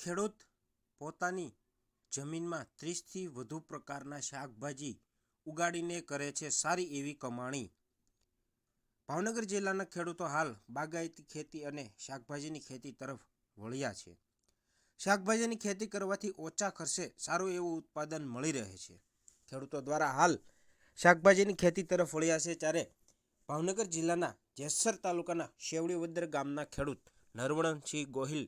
ખેડૂત પોતાની જમીનમાં ત્રીસથી વધુ પ્રકારના શાકભાજી ઉગાડીને કરે છે, સારી એવી કમાણી. ભાવનગર જિલ્લાના ખેડૂતો હાલ બાગાયતી ખેતી અને શાકભાજીની ખેતી તરફ વળ્યા છે. શાકભાજીની ખેતી કરવાથી ઓછા ખર્ચે સારું એવું ઉત્પાદન મળી રહે છે. ખેડૂતો દ્વારા હાલ શાકભાજીની ખેતી તરફ વળ્યા છે ત્યારે ભાવનગર જિલ્લાના જેસર તાલુકાના શેવડીવદર ગામના ખેડૂત નરવણસિંહ ગોહિલ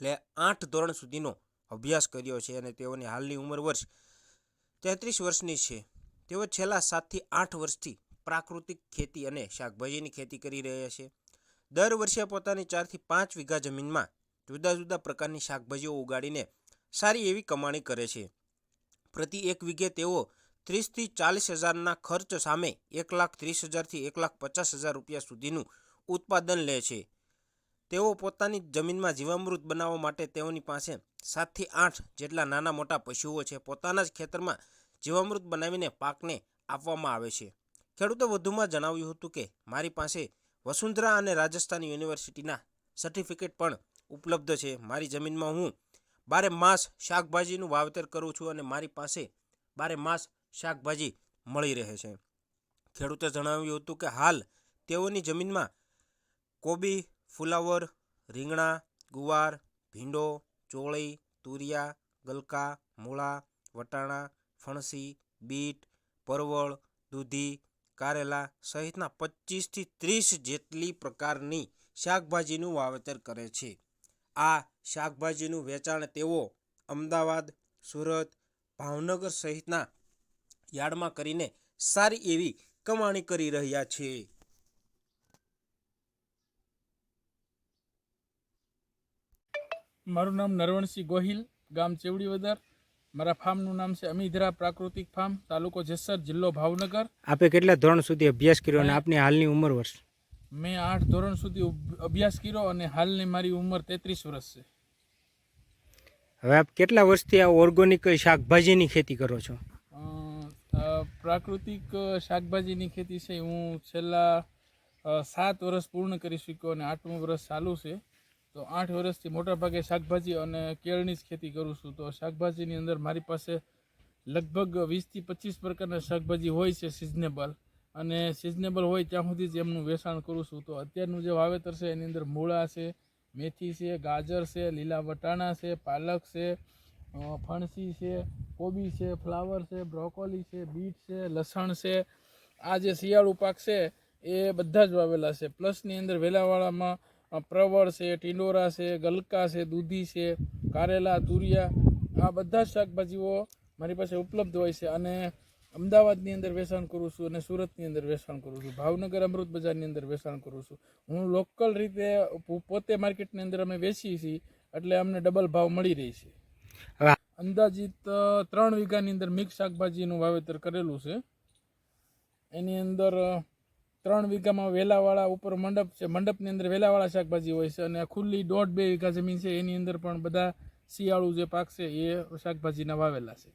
એટલે આઠ ધોરણ સુધીનો અભ્યાસ કર્યો છે અને તેઓની હાલની ઉંમર વર્ષ તેત્રીસ વર્ષની છે. તેઓ છેલ્લા સાતથી આઠ વર્ષથી પ્રાકૃતિક ખેતી અને શાકભાજીની ખેતી કરી રહ્યા છે. દર વર્ષે પોતાની ચારથી પાંચ વીઘા જમીનમાં જુદા જુદા પ્રકારની શાકભાજીઓ ઉગાડીને સારી એવી કમાણી કરે છે. પ્રતિ એક વીઘે તેઓ ત્રીસથી ચાલીસ હજારના ખર્ચ સામે એક લાખ ત્રીસ હજારથી એક લાખ પચાસ હજાર રૂપિયા સુધીનું ઉત્પાદન લે છે. તેઓ પોતાની જમીનમાં જીવામૃત બનાવવા માટે તેઓની પાસે સાતથી આઠ જેટલા નાના મોટા પશુઓ છે. પોતાના જ ખેતરમાં જીવામૃત બનાવીને પાકને આપવામાં આવે છે. ખેડૂતે વધુમાં જણાવ્યું હતું કે, મારી પાસે વસુંધરા અને રાજસ્થાન યુનિવર્સિટીના સર્ટિફિકેટ પણ ઉપલબ્ધ છે. મારી જમીનમાં હું બારે માસ શાકભાજીનું વાવેતર કરું છું અને મારી પાસે બારે માસ શાકભાજી મળી રહે છે. ખેડૂતે જણાવ્યું હતું કે, હાલ તેઓની જમીનમાં કોબી ફુલાવર, રીંગણા, ગુવાર, ભીંડો, ચોળી, તુરિયા, ગલકા, મૂળા, વટાણા, ફણસી, બીટ, પરવળ, દૂધી, કારેલા સહિતના પચીસથી ત્રીસ જેટલી પ્રકારની શાકભાજીનું વાવેતર કરે છે. આ શાકભાજીનું વેચાણ તેઓ અમદાવાદ, સુરત, ભાવનગર સહિતના યાર્ડમાં કરીને સારી એવી કમાણી કરી રહ્યા છે. મારું નામ નરવણસિંહ ગોહિલ ગામ ચેવડીવદર. મારા ફાર્મનું નામ છે અમીધરા પ્રાકૃતિક ફાર્મ તાલુકો જેસર જિલ્લો ભાવનગર. આપે કેટલા ધોરણ સુધી અભ્યાસ કર્યો અને આપની હાલની ઉંમર વર્ષ? મેં આઠ ધોરણ સુધી અભ્યાસ કર્યો અને હાલની મારી ઉંમર તેત્રીસ વર્ષ છે. હવે આપ કેટલા વર્ષથી આ ઓર્ગોનિક શાકભાજીની ખેતી કરો છો? પ્રાકૃતિક શાકભાજીની ખેતી છે હું છેલ્લા સાત વર્ષ પૂર્ણ કરી શક્યો અને આઠમું વર્ષ ચાલુ છે. તો આઠ વર્ષથી મોટાભાગે શાકભાજી અને કેળની જ ખેતી કરું છું. તો શાકભાજીની અંદર મારી પાસે લગભગ વીસથી પચીસ પ્રકારના શાકભાજી હોય છે સિઝનેબલ અને સિઝનેબલ હોય ત્યાં સુધી જ એમનું વેચાણ કરું છું. તો અત્યારનું જે વાવેતર છે એની અંદર મૂળા છે, મેથી છે, ગાજર છે, લીલા વટાણા છે, પાલક છે ફણસી છે, કોબી છે, ફ્લાવર છે, બ્રોકોલી છે, બીટ છે, લસણ છે. આ જે શિયાળુ પાક છે એ બધા જ વાવેલા છે. પ્લસની અંદર વેલાવાળામાં પ્રવળ છે ટીંડોરા છે ગલકા છે દૂધી છે કારેલા તુરિયા આ બધા જ શાકભાજીઓ મારી પાસે ઉપલબ્ધ હોય છે અને અમદાવાદની અંદર વેચાણ કરું છું અને સુરતની અંદર વેચાણ કરું છું. ભાવનગર અમૃત બજારની અંદર વેચાણ કરું છું. હું લોકલ રીતે પોતે માર્કેટની અંદર અમે વેચીએ છીએ એટલે અમને ડબલ ભાવ મળી રહી છે. અંદાજિત ત્રણ વીઘાની અંદર મિક્સ શાકભાજીનું વાવેતર કરેલું છે. એની અંદર ત્રણ વીઘામાં વેલાવાળા ઉપર મંડપ છે. મંડપની અંદર વેલાવાળા શાકભાજી હોય છે અને ખુલ્લી દોઢ બે વીઘા જમીન છે. એની અંદર પણ બધા શિયાળુ જે પાક છે એ શાકભાજીના વાવેલા છે.